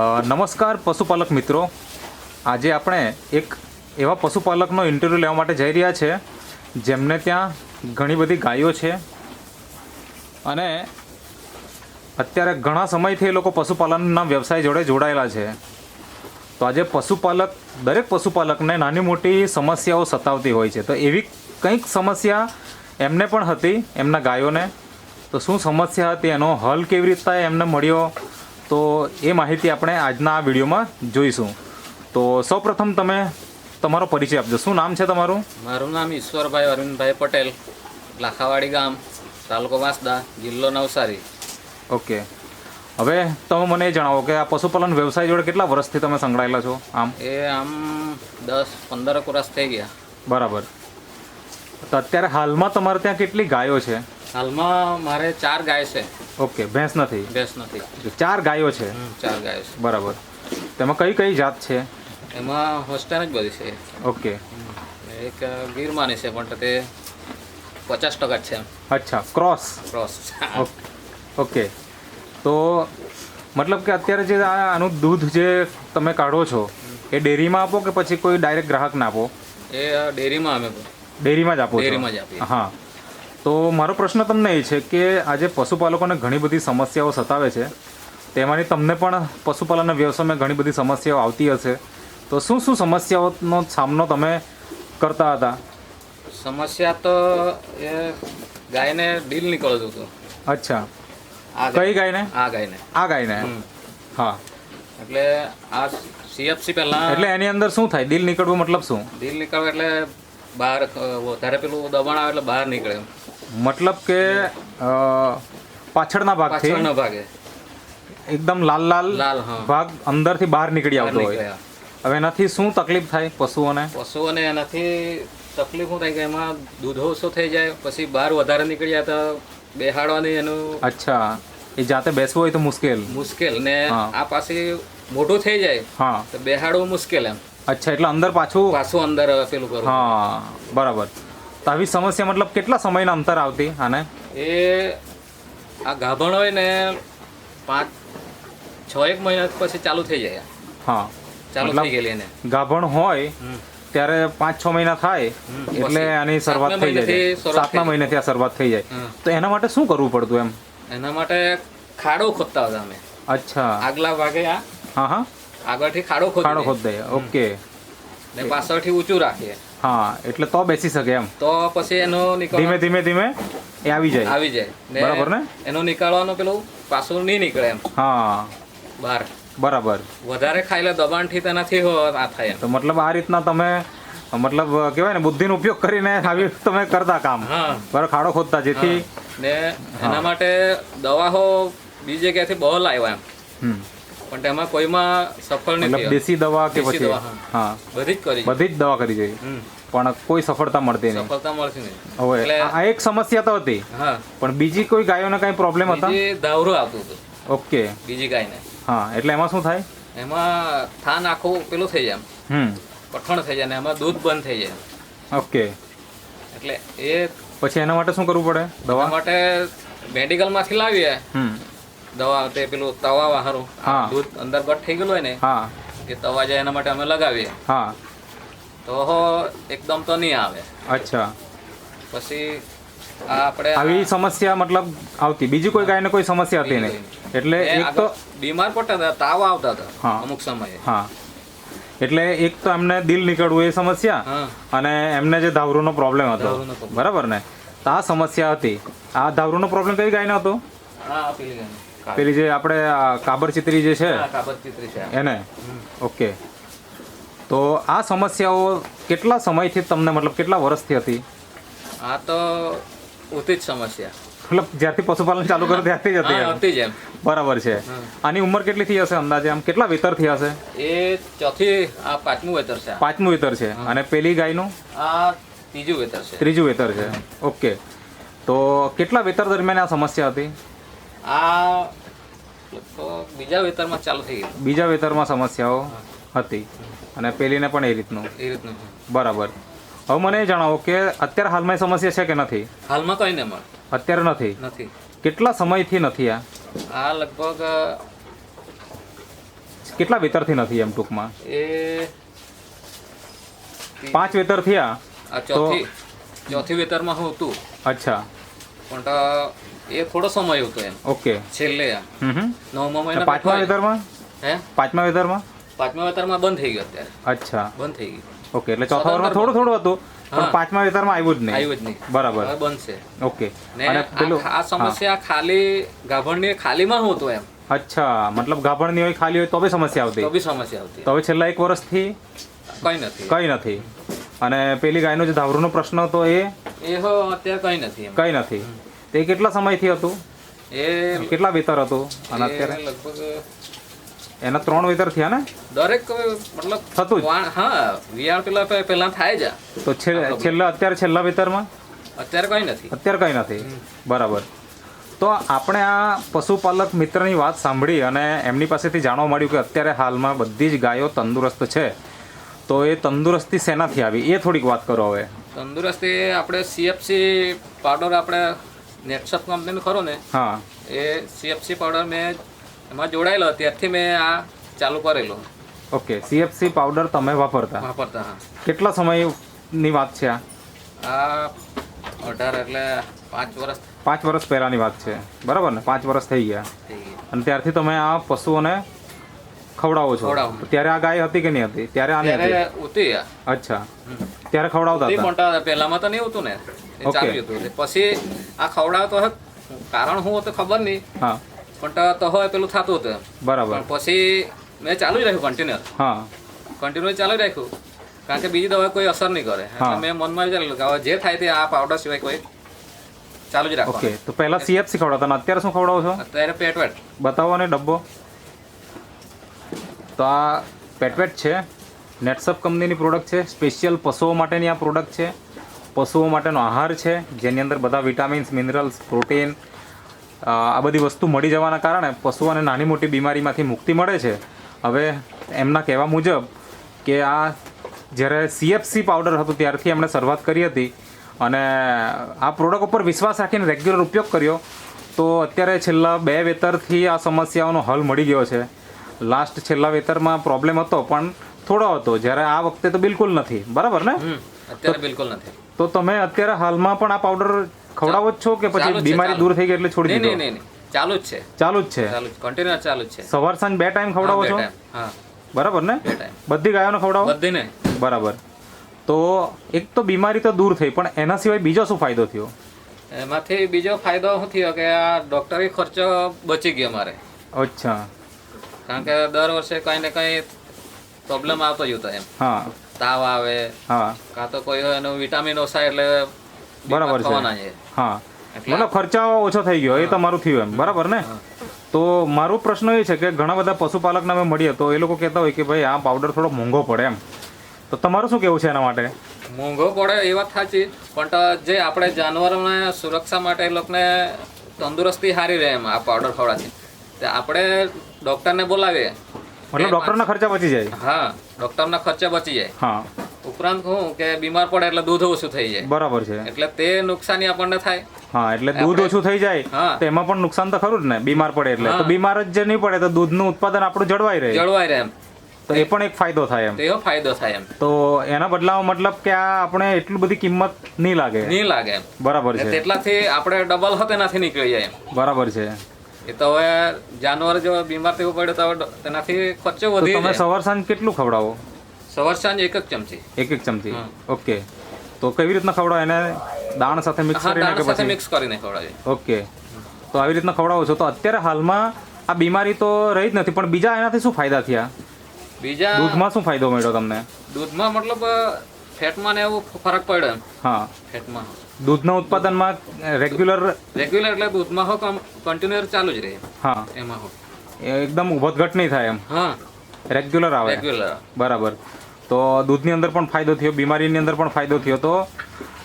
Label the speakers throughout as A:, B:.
A: નમસ્કાર પશુપાલક મિત્રો. આજે આપણે એક એવા પશુપાલકનો ઇન્ટરવ્યૂ લેવા માટે જઈ રહ્યા છે, જેમને ત્યાં ઘણી બધી ગાયો છે. અને અત્યારે ઘણા સમયથી એ લોકો પશુપાલનના વ્યવસાય જોડે જોડાયેલા છે. તો આજે પશુપાલક, દરેક પશુપાલકને નાની મોટી સમસ્યાઓ સતાવતી હોય છે. તો એવી કંઈક સમસ્યા એમને પણ હતી, એમના ગાયોને. તો શું સમસ્યા હતી, એનો હલ કેવી રીતના એમને મળ્યો? તો એ માહિતી આપણે આજના આ વિડીયોમાં જોઈશું. તો સૌપ્રથમ તમે તમારો પરિચય આપજો. શું નામ છે તમારું?
B: મારું નામ ઈશ્વરભાઈ અરવિંદભાઈ પટેલ લાખાવાડી ગામ તાલુકો વાંસદા જિલ્લો નવસારી.
A: ઓકે. હવે તમે મને એ જણાવો કે આ પશુપાલન વ્યવસાય જોડે કેટલા વર્ષથી તમે સંકળાયેલા છો? આમ?
B: એ આમ દસ પંદર વર્ષ થઈ ગયા.
A: બરાબર. તો અત્યારે હાલમાં તમારે ત્યાં કેટલી ગાયો છે?
B: હાલમાં મારે ચાર ગાય છે.
A: ઓકે ભેંસ નથી.
B: ભેંસ નથી.
A: ચાર ગાયો છે?
B: ચાર ગાયો છે.
A: બરાબર. તેમાં કઈ કઈ જાત છે?
B: એમાં હોસ્ટેલ જ બધી છે.
A: ઓકે.
B: એક ગીરમાની છે પણ તે પચાસ ટકા છે
A: અચ્છા ક્રોસ.
B: ક્રોસ.
A: ઓકે તો મતલબ કે અત્યારે જે આ આનું દૂધ જે તમે કાઢો છો એ ડેરીમાં આપો કે પછી કોઈ ડાયરેક્ટ ગ્રાહકને આપો?
B: એ ડેરીમાં અમે
A: ડેરીમાં જ આપો
B: ડેરીમાં જ આપીએ.
A: હા. તો મારો પ્રશ્ન તમને એ છે કે આજે પશુપાલકોને ઘણી બધી સમસ્યાઓ સતાવે છે. તેમાંની તમને પણ પશુપાલનના વ્યવસાયમાં ઘણી બધી સમસ્યાઓ આવતી હશે. તો શું શું સમસ્યાઓનો સામનો તમે કરતા હતા?
B: સમસ્યા તો એ ગાયને ડીલ નીકળતું હતું.
A: અચ્છા.
B: આ
A: કઈ ગાયને?
B: આ ગાયને.
A: આ ગાયને? હા.
B: એટલે આ સીએફસી પહેલા
A: એટલે એની અંદર શું થાય? દિલ નીકળવું મતલબ શું?
B: દિલ નીકળવું એટલે બહાર વધારે પેલું દબાણ આવે એટલે બહાર નીકળે
A: મતલબ કે પાછળના ભાગ
B: પાછળના ભાગે.
A: એકદમ લાલ લાલ
B: લાલ ભાગ
A: ભાગ અંદરથી બહાર નીકળી આવતો હોય. હવે એનાથી શું તકલીફ થાય પશુઓને?
B: પશુઓને એનાથી તકલીફ શું થાય કે એમાં દૂધ ઓછો થઈ જાય પછી બહાર વધારે નીકળી જાય તો બેહાડવાની એનું
A: અચ્છા. એ જાતે બેસવું હોય તો મુશ્કેલ.
B: મુશ્કેલ ને આ પાછી મોટું થઈ જાય
A: હા.
B: તો બેહાડવું મુશ્કેલ એમ.
A: અચ્છા એટલે અંદર પાછું
B: પાછું અંદર પેલું કરું.
A: હા બરાબર. તો આવી સમસ્યા મતલબ કેટલા સમયના અંતર આવતી આને?
B: એ આ ગાભણ હોય ને પાંચ છ એક મહિના પછી ચાલુ થઈ જાય.
A: હા.
B: ચાલુ થઈ ગયેલી એને.
A: ગાભણ હોય ત્યારે પાંચ છ મહિના થાય એટલે આની શરૂઆત થઈ જાય. સાતમા મહિનેથી આ શરૂઆત થઈ જાય. તો એના માટે શું કરવું પડતું એમ?
B: એના માટે ખાડો ખોદતા હતા અમે.
A: અચ્છા.
B: આગલા ભાગે આ
A: હા હા.
B: આગળથી ખાડો ખોદી
A: ખાડો ખોદ દે ઓકે.
B: ને પાછળથી ઊંચું રાખીએ.
A: હા એટલે તો બેસી શકે એમ.
B: તો પછી એનો નીકળ
A: ધીમે ધીમે ધીમે એ આવી જાય.
B: આવી જાય.
A: બરાબર ને?
B: એનો નીકાળવાનો પેલું પાછું નહીં નીકળે એમ.
A: હા.
B: બહાર.
A: બરાબર.
B: વધારે ખાઈ લે દબાણથી તેનાથી આ થાય
A: તો મતલબ આ રીતના તમે મતલબ કહેવાય ને બુદ્ધિનો ઉપયોગ કરીને આવી તમે કરતા કામ. બરાબર ખાડો ખોદતા જેથી
B: ને એના માટે દવાઓ બીજી ક્યાંથી બહુ લાવ્યા એમ. પણ એમાં કોઈમાં સફળ નથી
A: દેશી દવા કે પછી?
B: હા. બધી જ કરી.
A: બધી જ દવા કરી જોઈએ પણ કોઈ સફળતા મળતી નહીં.
B: સફળતા મળતી નહીં.
A: હવે
B: એટલે-
A: આ એક સમસ્યા તો હતી.
B: હા.
A: પણ બીજી કોઈ ગાયોને કઈ પ્રોબ્લેમ હતા?
B: દાવરું આવતું હતું.
A: ઓકે.
B: બીજી ગાયને.
A: હા એટલે એમાં શું થાય?
B: એમાં થાન આખું પેલું થઈ જાય
A: હમ.
B: કઠણ થઈ જાય ને એમાં દૂધ બંધ થઈ જાય
A: ઓકે.
B: એટલે એ
A: પછી એના માટે શું કરવું પડે? દવા?
B: માટે મેડિકલમાંથી લાવીએ.
A: હમ.
B: દવા તે પેલું તવા વાહરું. દૂધ અંદર બટ થઈ ગયેલું હોય ને
A: હા.
B: કે તવા જાય એના માટે અમે લગાવીએ.
A: હા.
B: તો હો એકદમ તો નહીં આવે.
A: અચ્છા.
B: પછી આ આપણે
A: આવી સમસ્યા મતલબ આવતી. બીજી કોઈ ગાયને કોઈ સમસ્યા હતી નહીં એટલે એક તો
B: બીમાર પડતા હતા તાવ આવતા હતા. અમુક સમયે.
A: હા. એટલે એક તો એમને દિલ નીકળવું એ સમસ્યા અને એમને જે ધાવરૂનો પ્રોબ્લેમ હતો. બરાબર ને? તો આ સમસ્યા હતી. આ ધાવરૂનો પ્રોબ્લેમ કઈ ગાયનો હતો?
B: હા પેલી ગાયને.
A: પેલી જે આપણે કાબર ચિત્રી જે છે?
B: કાબર ચિત્રી છે.
A: એને? ઓકે. તો આ સમસ્યાઓ કેટલા સમયથી તમને મતલબ કેટલા વર્ષથી હતી?
B: આ તો ઉતી જ સમસ્યા.
A: મતલબ જ્યારથી પશુપાલન ચાલુ કર્યું ત્યારથી જ હતી
B: હતી જ એમ.
A: બરાબર છે. આની ઉંમર કેટલી થઈ હશે અંદાજે આમ? કેટલા વેતરથી હશે?
B: એ ચોથી આ પાંચમું વેતર છે.
A: પાંચમું વેતર છે. અને પેલી ગાયનું?
B: આ ત્રીજું વેતર છે.
A: ત્રીજું વેતર છે. ઓકે. તો કેટલા વેતર દરમિયાન આ સમસ્યા હતી?
B: આ બીજા વેતરમાં ચાલુ થઈ ગયું.
A: બીજા વેતરમાં સમસ્યાઓ હતી અને પેલીને પણ એ રીતનું.
B: એ રીતનું
A: બરાબર. હવે મને જણાવો કે અત્યારે હાલમાં એ સમસ્યા છે કે નથી?
B: હાલમાં કઈ નહીં મળે.
A: અત્યારે નથી?
B: નથી.
A: કેટલા સમયથી નથી આ?
B: આ લગભગ
A: કેટલા વેતરથી નથી એમ ટૂંકમાં?
B: એ
A: પાંચ વેતર થયા
B: ચોથી ચોથી વેતરમાં હું હતું.
A: અચ્છા.
B: પણ એ થોડો સમય હતો એમ.
A: ઓકે.
B: છેલ્લે નવમા મહિના
A: પાંચમા વેતરમાં?
B: હે?
A: પાંચમા વેતરમાં?
B: પાંચમા વેતરમાં બંધ થઈ ગયો અત્યારે.
A: અચ્છા.
B: બંધ થઈ ગયું.
A: ઓકે એટલે ચોથા વર્ષમાં થોડું થોડું હતું પણ પાંચમા વેતરમાં આવ્યું જ નહીં.
B: આવ્યું જ નહીં.
A: બરાબર.
B: બનશે
A: ઓકે. અને પેલું
B: આ- સમસ્યા ખાલી ગાભણની ખાલીમાં હું હતું એમ.
A: અચ્છા મતલબ ગાભણની હોય ખાલી હોય તો બી સમસ્યા આવતી.
B: તો બી સમસ્યા આવતી.
A: તો હવે છેલ્લા એક વર્ષથી
B: કઈ નથી.
A: કઈ નથી. અને પેલી ગાયનો જે ધાવરૂનો પ્રશ્ન હતો એ?
B: એ હો અત્યારે કઈ નથી
A: કઈ નથી. તે કેટલા સમયથી હતું?
B: એ
A: કેટલા વેતર હતું? અને અત્યારે?
B: લગભગ
A: એના ત્રણ વેતર થયા ને?
B: દરેક મતલબ
A: થતું
B: હા વિયાણ પેલા પેલા થાય જ
A: તો છેલ્લા અત્યારે છેલ્લા વેતરમાં?
B: અત્યારે કઈ નથી.
A: અત્યારે કંઈ નથી. બરાબર. તો આપણે આ પશુપાલક મિત્રની વાત સાંભળી અને એમની પાસેથી જાણવા મળ્યું કે અત્યારે હાલમાં બધી જ ગાયો તંદુરસ્ત છે. તો એ તંદુરસ્તી શેનાથી આવી? એ થોડીક વાત કરો હવે.
B: તંદુરસ્તી આપણે સીએફસી પાવડર આપણે નેટસપ કંપનીનું ખરો ને?
A: હા.
B: એ સીએફસી પાવડર મેં એમાં જોડાયેલો. ત્યારથી મેં આ ચાલુ કરેલો.
A: ઓકે સીએફસી પાવડર તમે વાપરતા?
B: વાપરતા હા.
A: કેટલા સમયની વાત છે આ?
B: આ અઢાર એટલે પાંચ વર્ષ
A: પાંચ વર્ષ પહેલાંની વાત છે. બરાબર ને? પાંચ વર્ષ થઈ ગયા. અને ત્યારથી તમે આ પશુઓને ખવડાવો છો. ત્યારે આ ગાય હતી કે નહીં હતી? ત્યારે આની હતી? અચ્છા. ત્યારે ખવડાવતા હતા?
B: મોટા પહેલામાં તો નહીં હતું ને. એ ચાલ્યું હતું પછી આ ખવડાવતો હે કારણ હું તો ખબર નહીં. પણ તો- હોય પેલું થતું હતું.
A: બરાબર.
B: પછી મેં ચાલુ જ રાખ્યું કન્ટિન્યુઅસ
A: હા.
B: કન્ટિન્યુ ચાલુ જ રાખ્યું. કારણ કે બીજી દવા કોઈ અસર નહીં કરે. એટલે મેં મનમાં વિચારેલું કે હવે જે થાય તે આ પાવડર સિવાય કોઈ ચાલુ જ
A: ઓકે
B: રાખવાનું
A: તો પહેલા સીએફસી ખવડાવતા. અત્યારે શું ખવડાવો છો?
B: અત્યારે પેટ વેટ
A: બતાવો ને ડબ્બો. તો આ પેટવેટ છે. નેટસપ કંપનીની પ્રોડક્ટ છે. સ્પેશિયલ પશુઓ માટેની આ પ્રોડક્ટ છે. પશુઓ માટેનો આહાર છે જેની અંદર બધા વિટામિન્સ મિનરલ્સ પ્રોટીન આ બધી વસ્તુ મળી જવાના કારણે પશુઓને નાની મોટી બીમારીમાંથી મુક્તિ મળે છે. હવે એમના કહેવા મુજબ કે આ જ્યારે સીએફસી પાવડર હતું ત્યારથી એમણે શરૂઆત કરી હતી અને આ પ્રોડક્ટ ઉપર વિશ્વાસ રાખીને રેગ્યુલર ઉપયોગ કર્યો તો અત્યારે છેલ્લા બે વેતરથી આ સમસ્યાઓનો હલ મળી ગયો છે. લાસ્ટ છેલ્લા વેતરમાં પ્રોબ્લેમ હતો પણ થોડો હતો. જ્યારે આ વખતે તો બિલકુલ નથી. બરાબર ને?
B: અત્યારે બિલકુલ નથી.
A: તો તમે અત્યારે હાલમાં પણ આ પાવડર ખવડાવો જ છો કે પછી બીમારી દૂર થઈ ગઈ એટલે છોડી દીધો?
B: નહીં નહીં. ચાલુ જ છે.
A: ચાલુ જ છે?
B: ચાલુ જ. કન્ટિન્યુ ચાલુ જ છે.
A: સવાર સાંજ બે ટાઈમ ખવડાવો છો?
B: હા.
A: બરાબર ને? બધી ગાયોને ખવડાવો?
B: બધીને.
A: બરાબર. તો એક તો બીમારી તો દૂર થઈ પણ એના સિવાય બીજો શું ફાયદો થયો?
B: એમાંથી બીજો ફાયદો શું થયો કે આ ડોક્ટરી ખર્ચો બચી ગયો મારે.
A: અચ્છા.
B: કારણ કે દર વર્ષે કઈ ને કઈ પ્રોબ્લેમ આવતો જ હતો એમ.
A: હા.
B: તાવ આવે
A: હા.
B: કાં તો કોઈ એનો વિટામિન ઓછા એટલે
A: બરાબર છે. હા. મતલબ ખર્ચાઓ ઓછો થઈ ગયો એ તમારું થયું એમ. બરાબર ને? તો મારો પ્રશ્ન એ છે કે ઘણા બધા પશુપાલકને અમે મળીએ તો એ લોકો કહેતા હોય કે ભાઈ આ પાવડર થોડો મોંઘો પડે એમ. તો તમારું શું કેવું છે એના માટે?
B: મોંઘો પડે એ વાત સાચી પણ તો જે આપણે જાનવરોને સુરક્ષા માટે એ લોકોને તંદુરસ્તી સારી રહે એમ આ પાવડર ખવડાવથી આપણે ડૉક્ટરને બોલાવીએ.
A: મતલબ ડૉક્ટરના ખર્ચા બચી જાય.
B: હા. ડૉક્ટરના ખર્ચે બચી જાય.
A: હા.
B: ઉપરાંત હું કે બીમાર પડે એટલે દૂધ ઓછું થઈ જાય.
A: બરાબર છે.
B: એટલે તે નુકસાની આપણને થાય.
A: હા એટલે દૂધ ઓછું થઈ જાય તો એમાં પણ નુકસાન તો ખરું જ ને બીમાર પડે એટલે. તો બીમાર જ નહીં પડે તો દૂધનું ઉત્પાદન આપણું જળવાઈ રહે.
B: જળવાઈ રહે એમ.
A: તો એ પણ એક ફાયદો થાય એમ.
B: તેવો ફાયદો થાય એમ.
A: તો એના બદલામાં મતલબ કે આ આપણે એટલું બધી કિંમત નહીં લાગે.
B: નહીં લાગે એમ.
A: બરાબર
B: ને
A: છે.
B: તેટલાથી આપણે ડબલ હતો એનાથી નીકળી જાય એમ.
A: બરાબર છે.
B: એ તો હવે જાનવર જો બીમાર થયું પડે તો તેનાથી ખર્ચો વધી
A: તમે સવાર સાંજ કેટલું ખવડાવો?
B: સવાર સાંજ એક એક ચમચી.
A: એક એક ચમચી. ઓકે. તો કેવી રીતના ખવડાવો? એને દાણ સાથે મિક્સ કરીને કે પછી?
B: મિક્સ કરીને ખવડાવીએ.
A: ઓકે. તો આવી રીતના ખવડાવો છો. તો અત્યારે હાલમાં આ બીમારી તો રહી જ નથી પણ બીજા એનાથી શું ફાયદા થયા?
B: બીજા
A: દૂધમાં શું ફાયદો મળ્યો તમને?
B: દૂધમાં મતલબ ફેટમાં ને એવું ફરક પડ્યો એમ.
A: હા.
B: ફેટમાં.
A: દૂધના ઉત્પાદનમાં રેગ્યુલર
B: રેગ્યુલર એટલે દૂધમાં હો કન્ટિન્યુઅર ચાલુ જ રહે.
A: હા.
B: એમાં હો.
A: એકદમ ઉભતઘટ નહીં થાય એમ.
B: હા.
A: રેગ્યુલર આવે.
B: રેગ્યુલર
A: બરાબર. તો દૂધની અંદર પણ ફાયદો થયો બીમારીની અંદર પણ ફાયદો થયો. તો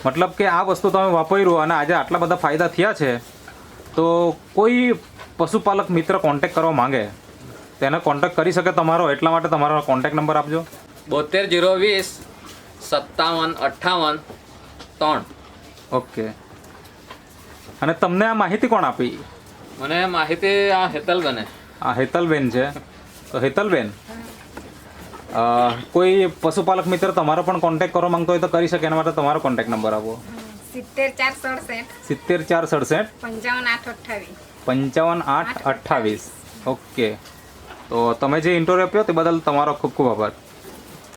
A: મતલબ કે આ વસ્તુ તમે વાપર્યું અને આજે આટલા બધા ફાયદા થયા છે તો કોઈ પશુપાલક મિત્ર કોન્ટેક કરવા માંગે? તેને કોન્ટેક કરી શકે તમારો? એટલા માટે તમારો કોન્ટેક નંબર આપજો.
B: બોતેર જીરો વીસ સત્તાવન અઠ્ઠાવન ત્રણ.
A: ઓકે. અને તમને આ માહિતી કોણ આપી?
B: મને માહિતી આ હેતલબેને.
A: આ હેતલબેન છે. તો હેતલબેન કોઈ પશુપાલક મિત્ર તમારો પણ કોન્ટેક્ટ કરવા માંગતો હોય તો કરી શકે. એના માટે તમારો કોન્ટેક્ટ નંબર આપો.
C: સિત્તેર ચાર સડસઠ.
A: સિત્તેર ચાર સડસઠ.
C: પંચાવન આઠ અઠ્ઠાવીસ.
A: પંચાવન આઠ અઠ્ઠાવીસ. ઓકે. તો તમે જે ઇન્ટરવ્યૂ આપ્યો તે બદલ તમારો ખૂબ ખૂબ આભાર.